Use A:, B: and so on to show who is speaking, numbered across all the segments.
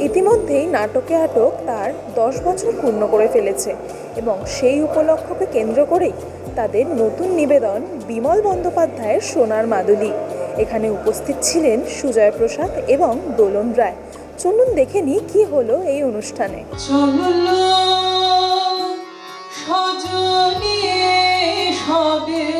A: ইতিমধ্যেই নাটকে আটক তার দশ বছর পূর্ণ করে ফেলেছে এবং সেই উপলক্ষকে কেন্দ্র করেই তাদের নতুন নিবেদন বিমল বন্দ্যোপাধ্যায়ের সোনার মাদুলি। এখানে উপস্থিত ছিলেন সুজয় প্রসাদ এবং দোলন রায়। চলুন দেখে নিই কী হলো এই অনুষ্ঠানে।
B: সবে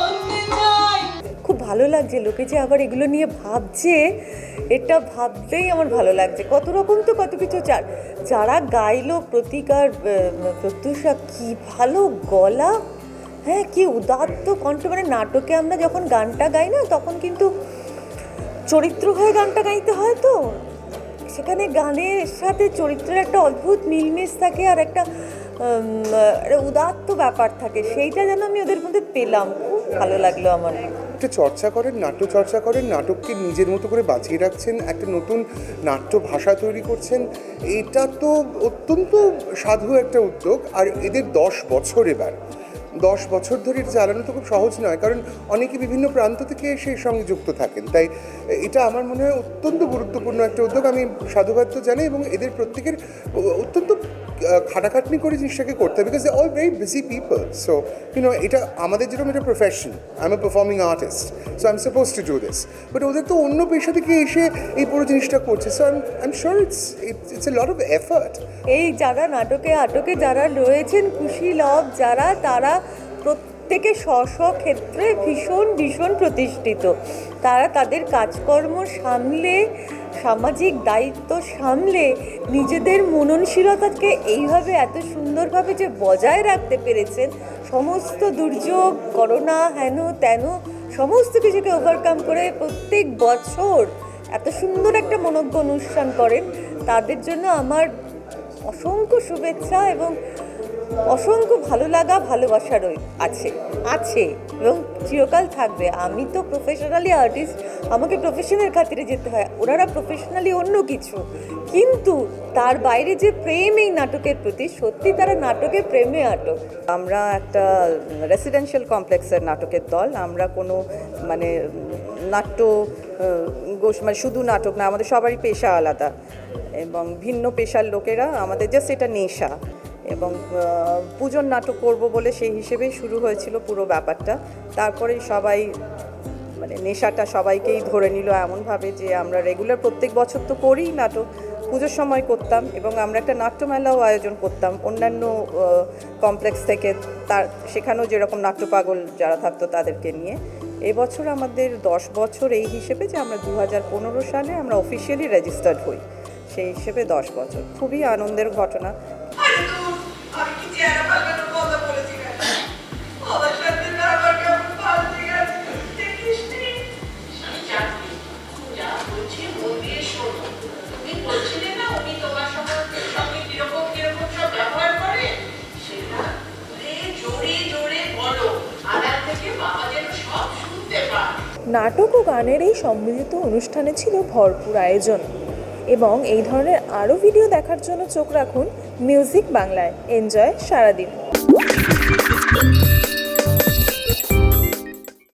C: ভালো লাগছে। লোকে যে আবার এগুলো নিয়ে ভাবছে, এটা ভাবতেই আমার ভালো লাগছে। কত রকম তো কত কিছু চার। যারা গাইলো প্রতিকার প্রত্যুষা, কি ভালো গলা। হ্যাঁ কি উদাত্ত কণ্ঠ। মানে নাটকে আমরা যখন গানটা গাই না, তখন কিন্তু চরিত্র হয়ে গানটা গাইতে হয় তো। সেখানে গানের সাথে চরিত্রের একটা অদ্ভুত মিলমিশ থাকে আর একটা উদাত্ত ব্যাপার থাকে। সেইটা যেন আমি ওদের মধ্যে পেলাম। খুব ভালো লাগল আমার।
D: একটা চর্চা করেন, নাট্য চর্চা করেন, নাটককে নিজের মতো করে বাঁচিয়ে রাখছেন, একটা নতুন নাট্য ভাষা তৈরি করছেন। এটা তো অত্যন্ত সাধু একটা উদ্যোগ, আর এদের দশ বছর এবার। দশ বছর ধরে এটা চালানো তো খুব সহজ নয়, কারণ অনেকে বিভিন্ন প্রান্ত থেকে সেই সঙ্গে যুক্ত থাকেন। তাই এটা আমার মনে হয় অত্যন্ত গুরুত্বপূর্ণ একটা উদ্যোগ। আমি সাধুবাদ জানাই এবং এদের প্রত্যেকের অত্যন্ত খাটাখাটনি করে জিনিসটাকে করতে হবে because all very busy people so you know এটা আমাদের যেরকম এটা profession I am a performing artist so I am supposed to do this but ওদের তো অন্য পেশা থেকে এসে এই পুরো জিনিসটা করছে so I I am sure it's it's a lot of effort
C: এই যারা নাটকে আটকে যারা রয়েছেন, খুশি লভ যারা, তারা প্রত্যেকে স্ব স্ব ক্ষেত্রে ভীষণ ভীষণ প্রতিষ্ঠিত। তারা তাদের কাজকর্ম সামলে, সামাজিক দায়িত্ব সামলে, নিজেদের মননশীলতাকে এইভাবে এত সুন্দরভাবে যে বজায় রাখতে পেরেছেন, সমস্ত দুর্যোগ, করোনা, হেন তেন, সমস্ত কিছুকে ওভারকাম করে প্রত্যেক বছর এত সুন্দর একটা মনজ্ঞ অনুষ্ঠান করেন। তাদের জন্য আমার অসংখ্য শুভেচ্ছা এবং অসংখ্য ভালো লাগা ভালোবাসা রই আছে আছে। এবং চিরকাল থাকবে। আমি তো প্রফেশনালি আর্টিস্ট আমাকে প্রফেশনের খাতিরে যেতে হয়। ওনারা প্রফেশনালি অন্য কিছু। কিন্তু তার বাইরে যে প্রেম এই নাটকের প্রতি, সত্যি তারা নাটকে প্রেমে আটক।
E: আমরা একটা রেসিডেন্সিয়াল কমপ্লেক্সের নাটকের দল। আমরা কোনো মানে নাট্য মানে শুধু নাটক না, আমাদের সবারই পেশা আলাদা। এবং ভিন্ন পেশার লোকেরা আমাদের জাস্ট এটা নেশা। এবং পুজোর নাটক করব বলে সেই হিসেবেই শুরু হয়েছিল পুরো ব্যাপারটা। তারপরে সবাই মানে নেশাটা সবাইকেই ধরে নিল এমনভাবে যে আমরা রেগুলার প্রত্যেক বছর তো করি নাটক, পুজোর সময় করতাম এবং আমরা একটা নাট্যমেলাও আয়োজন করতাম। অন্যান্য কমপ্লেক্স থেকে তার, সেখানেও যেরকম নাট্যপাগল যারা থাকতো তাদেরকে নিয়ে। এবছর আমাদের দশ বছর এই হিসেবে যে আমরা দু হাজার পনেরো সালে আমরা অফিসিয়ালি রেজিস্টার্ড হই। সেই হিসেবে দশ বছর। খুবই আনন্দের ঘটনা।
A: নাটক ও গানের এই সম্মিলিত অনুষ্ঠানে ছিল ভরপুর আয়োজন। এবং এই ধরনের আরও ভিডিও দেখার জন্য চোখ রাখুন মিউজিক বাংলায়। এনজয় সারাদিন।